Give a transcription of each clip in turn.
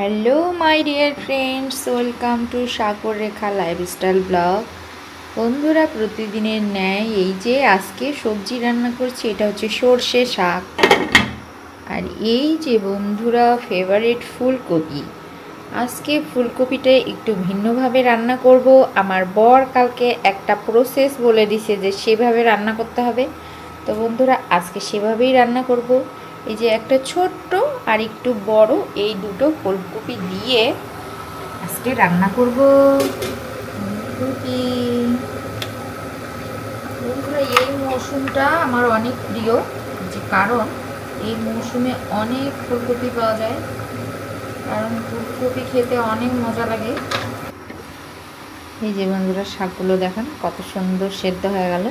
Hello my dear friends welcome to Sagar Rekha lifestyle blog বন্ধুরা, প্রতিদিনের ন্যায় এই যে আজকে সবজি রান্না করছি, এটা হচ্ছে সর্ষে শাক। আর এই যে বন্ধুরা ফেভারিট ফুলকপি। আজকে ফুলকপিটা একটু ভিন্নভাবে রান্না করব। আমার বর কালকে একটা প্রসেস বলে দিছে যে সেভাবে রান্না করতে হবে। তো বন্ধুরা, আজকে সেভাবেই রান্না করব। এই যে একটা ছোট্ট আর একটু বড় এই দুটো ফুলকপি দিয়ে আজকে রান্না করব। ফুলকপি। বন্ধুরা এই মৌসুমটা আমার অনেক প্রিয় যে কারণ এই মৌসুমে অনেক ফুলকপি পাওয়া যায় কারণ ফুলকপি খেতে অনেক মজা লাগে। এই যে বন্ধুরা শাকগুলো দেখেন কত সুন্দর সেদ্ধ হয়ে গেল।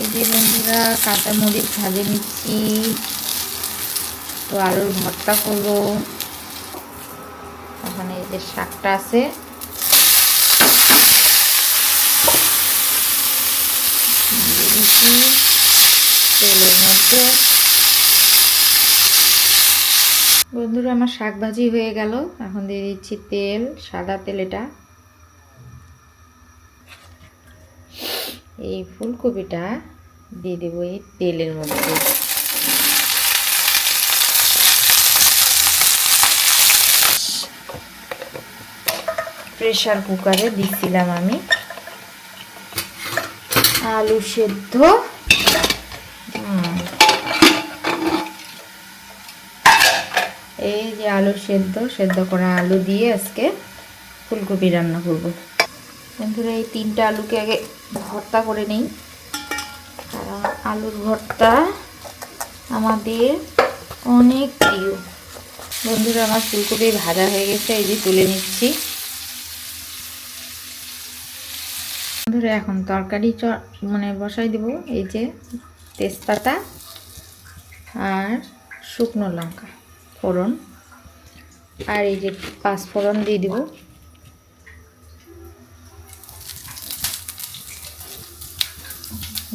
এই যে বন্ধুরা কাঁচা মরিচ ভাজে নিচ্ছি। তো আলুর ভর্তা করব। ওখানে এই যে শাকটা আছে। তেলের মধ্যে বন্ধুরা, আমার শাক ভাজি হয়ে গেল। এখন দিয়ে দিচ্ছি তেল, সাদা তেল এটা। এই ফুলকপিটা দিয়ে দেবো এই তেলের মধ্যে। প্রেশার কুকারে দিচ্ছিলাম আমি। আলু সেদ্ধ। এই যে আলু সেদ্ধ সেদ্ধ করা আলু দিয়ে আজকে ফুলকপি রান্না করব। বন্ধুরা, এই তিনটা আলুকে আগে ভর্তা করে নিই। কারণ আলুর ভর্তা আমাদের অনেক প্রিয়। বন্ধুরা, আমার ফুলকপি ভাজা হয়ে গেছে, এই যে তুলে নিচ্ছি। বন্ধুরা, এখন তরকারি চ মানে বসাই দেব, এই যে তেজপাতা আর শুকনো লঙ্কা ফোড়ন। আর এই যে পাঁচ ফোড়ন দিয়ে দিব।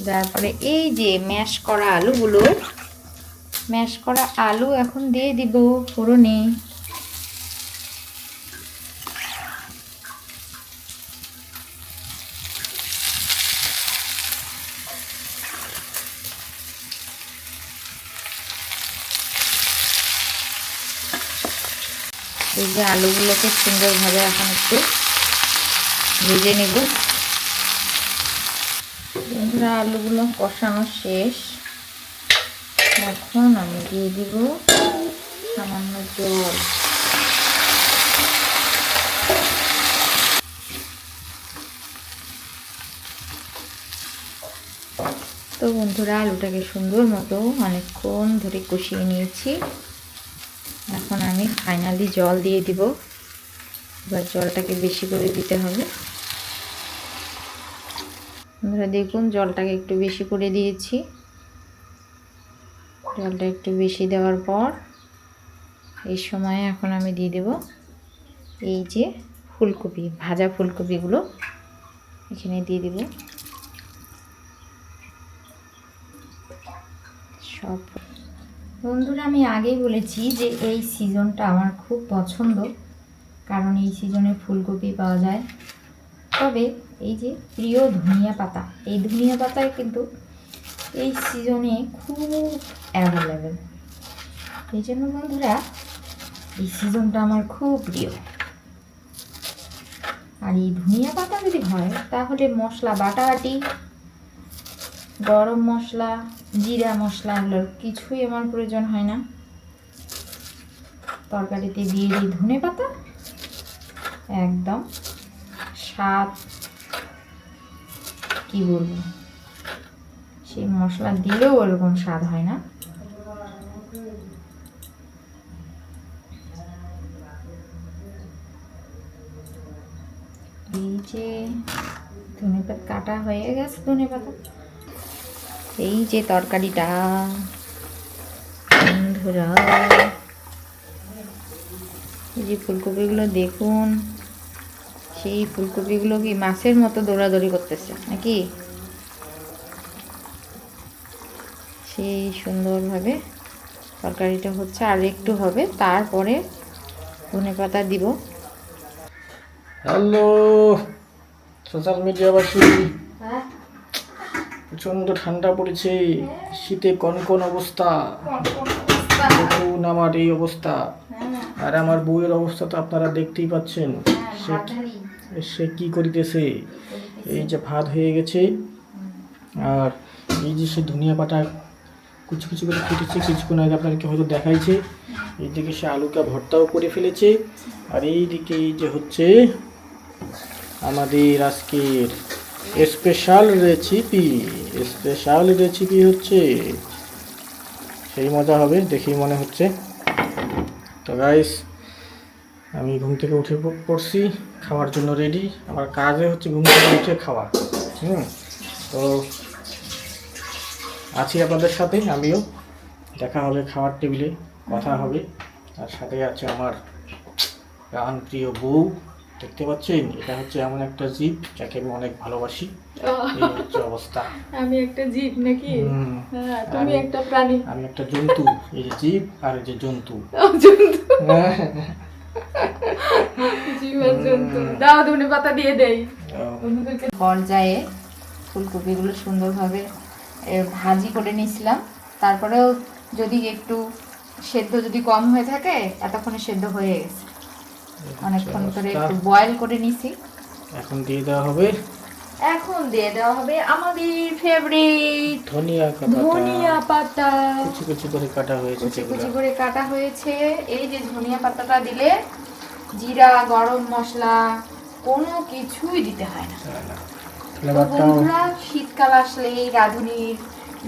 তারপরে এই যে ম্যাশ করা আলুগুলো, ম্যাশ করা আলু এখন দিয়ে দিব ফোড়নে। এই যে আলুগুলোকে সুন্দরভাবে এখন একটু ভেজে নেব। বন্ধুরা আলুগুলো কষানো শেষ। এখন আমি দিয়ে দিব সামান্য জল। তো বন্ধুরা, আলুটাকে সুন্দর মতো অনেকক্ষণ ধরে কষিয়ে নিয়েছি। এখন আমি ফাইনালি জল দিয়ে দিব। এবার জলটাকে বেশি করে দিতে হবে। বন্ধুরা দেখুন জলটাকে একটু বেশি করে দিয়েছি। জলটা একটু বেশি দেওয়ার পর এই সময় এখন আমি দিয়ে দেব এই যে ফুলকপি, ভাজা ফুলকপিগুলো এখানে দিয়ে দেব। সব বন্ধুরা, আমি আগেই বলেছি যে এই সিজনটা আমার খুব পছন্দ, কারণ এই সিজনে ফুলকপি পাওয়া যায়। তবে এই যে প্রিয় ধনিয়া পাতা। এই ধনিয়া পাতায় কিন্তু এই সিজনে খুব অ্যাভেলেবেল এই জন্য বন্ধুরা, এই সিজনটা আমার খুব প্রিয়। আর এই ধনিয়া পাতা যদি হয়, তাহলে মশলা, বাটাবাটি, গরম মশলা, জিরা মশলা এগুলোর কিছুই আমার প্রয়োজন হয় না। তরকারিতে দিয়ে দিই ধনে পাতা। একদম স্বাদ কি বলব? সেই মশলা দিলেও ওরকম স্বাদ হয় না। এই যে ধনে পাতা কাটা হয়ে গেছে ধনে পাতা। এই যে তরকারিটা। বন্ধুরা, এই যে ফুলকপিগুলো দেখুন। সেই ফুলকপিগুলো কি মাছের মতো দৌড়াদৌড়ি করতেছে নাকি? সেই সুন্দরভাবে তরকারিটা হচ্ছে আর একটু হবে তারপরে ধনে পাতা দিব। হ্যালো সোশ্যাল মিডিয়াবাসী। প্রচণ্ড ঠান্ডা পড়েছে শীতে কোন কোন অবস্থা। দেখুন আমার এই অবস্থা। আর আমার বউয়ের অবস্থা তো আপনারা দেখতেই পাচ্ছেন। সে কি করিতেছে? এই যে ভাত হয়ে গেছে। আর এই যে সে ধনিয়া পাতা কুচি কুচি করে ফুটেছে, কিছুক্ষণ আগে আপনাদেরকে হয়তো দেখাইছে। এইদিকে সে আলুটা ভর্তাও করে ফেলেছে। আর এই দিকে এই যে হচ্ছে আমাদের আজকের স্পেশাল রেসিপি স্পেশাল রেসিপি হচ্ছে, সেই মজা হবে, দেখেই মনে হচ্ছে। তো গাইস আমি ঘুম থেকে উঠে পড়ছি খাওয়ার জন্য রেডি আমার কাজে হচ্ছে ঘুম থেকে উঠে খাওয়া। হুম তো আছি আপনাদের সাথে আমিও। দেখা হবে খাওয়ার টেবিলে কথা হবে। আর সাথে আছে আমার প্রাণ প্রিয় বউ। দেখতে পাচ্ছেন? এটা হচ্ছে এমন একটা জীব যাকে আমি অনেক ভালোবাসি। এই হচ্ছে অবস্থা। আমি একটা জীব নাকি? হ্যাঁ তুমি আমি- একটা প্রাণী। আমি একটা জন্তু এই যে জীব আর এই যে জন্তু। জন্তু। হ্যাঁ, জীব জন্তু দাও ধনে পাতা দিয়ে দেই। পর্যায়ে ফুলকপিগুলো সুন্দরভাবে ভাজি করে নিয়েছিলাম। তারপরেও যদি একটু সেদ্ধ যদি কম হয়ে থাকে এতক্ষণে সেদ্ধ হয়ে গেছে। অনেকক্ষণ ধরে একটু বয়েল করে নিছি। এখন দিয়ে দেওয়া হবে এখন দিয়ে দেওয়া হবে আমাদের ফেভারিট ধনিয়া পাতা ধনিয়া পাতা। কুচি কুচি করে কাটা হয়েছে কুচি কুচি করে কাটা হয়েছে। এই যে ধনিয়া পাতাটা দিলে জিরা গরম মশলা কোনো কিছুই দিতে হয় না। বন্ধুরা শীতকাল আসলেই রাঁধুনির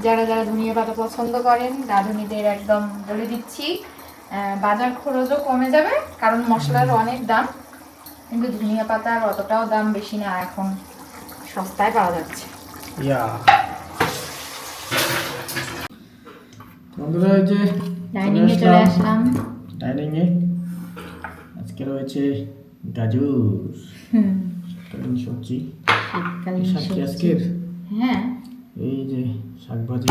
যারা যারা ধনিয়া পাতা পছন্দ করেন রাঁধুনিদের একদম বলে দিচ্ছি আহ, বাজার খরচও কমে যাবে কারণ মশলার অনেক দাম। কিন্তু ধনিয়া পাতার অতটাও দাম বেশি না এখন। সস্তায় পাওয়া যাচ্ছে। ইয়া। বন্ধুরা এই যে ডাইনিং এ চলে আসলাম। ডাইনিং এ। আজকে রয়েছে গাজর। শীতকালীন সবজি। শীতকালীন সবজি। আজকের? হ্যাঁ। এই যে শাক ভাজি।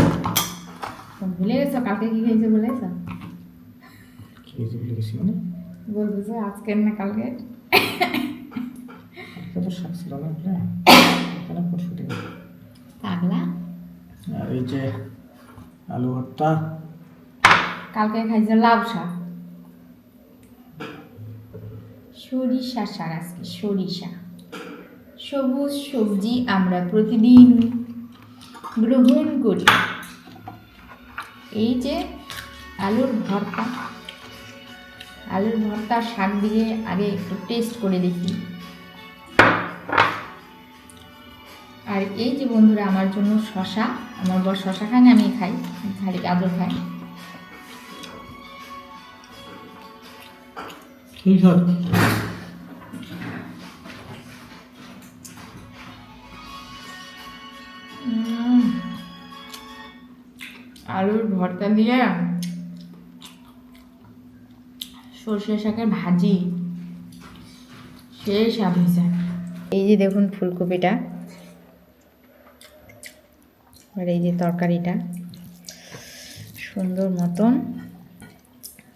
তো ভুলে গেছো কালকে কি খেয়েছে বলে গেছো? খেয়েছি ভুলে গেছি মানে। বলতেছো আজকের না কালকে তো শাক ছিল না এখানে পরশু দিন আর এই যে আলু ভর্তা। কালকে খাইছে লাউ শাক। সরিষা শাক আজকে সরিষা। সবুজ সবজি আমরা প্রতিদিন গ্রহণ করি। এই যে আলুর ভর্তা। আলুর ভর্তা শাক দিয়ে আগে একটু টেস্ট করে দেখি। আর এই যে বন্ধুরা আমার জন্য শশা আমার বর শশা খায় না আমি খাই খালি গাজর খাই আলুর ভর্তা দিয়ে সর্ষে শাকের ভাজি। সেই স্বাদ হয়েছে। এই যে দেখুন ফুলকপিটা। আর এই যে তরকারিটা। সুন্দর মতন।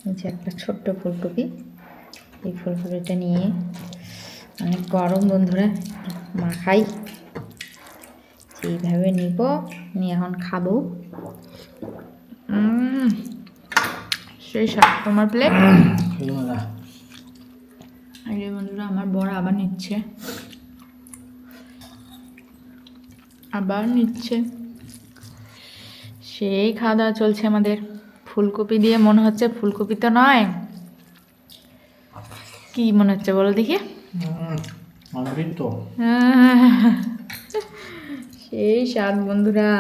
এই যে একটা ছোট্ট ফুলকপি। এই ফুলকপিটা নিয়ে অনেক গরম বন্ধুরা মাখাই। এইভাবে নিব, নিয়ে এখন খাব। সেই তোমার প্লেট বন্ধুরা, আমার বড় আবার নিচ্ছে। আবার নিচ্ছে। সেই খাওয়া দাওয়া চলছে আমাদের। ফুলকপি দিয়ে মনে হচ্ছে ফুলকপি তো নয়। কি মনে হচ্ছে বলো দেখি। সেই স্বাদ বন্ধুরা।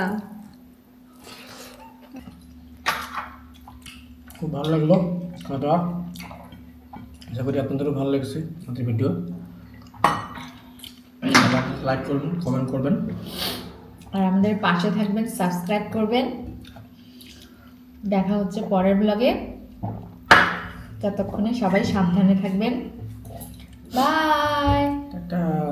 খুব ভালো লাগল খাওয়া দাওয়া আশা করি আপনাদেরও ভালো লেগেছে আমাদের ভিডিও। লাইক করবেন কমেন্ট করবেন। আর আমাদের পাশে থাকবেন সাবস্ক্রাইব করবেন। দেখা হচ্ছে পরের ব্লগে ততক্ষণে সবাই সাবধানে থাকবেন। Bye tata.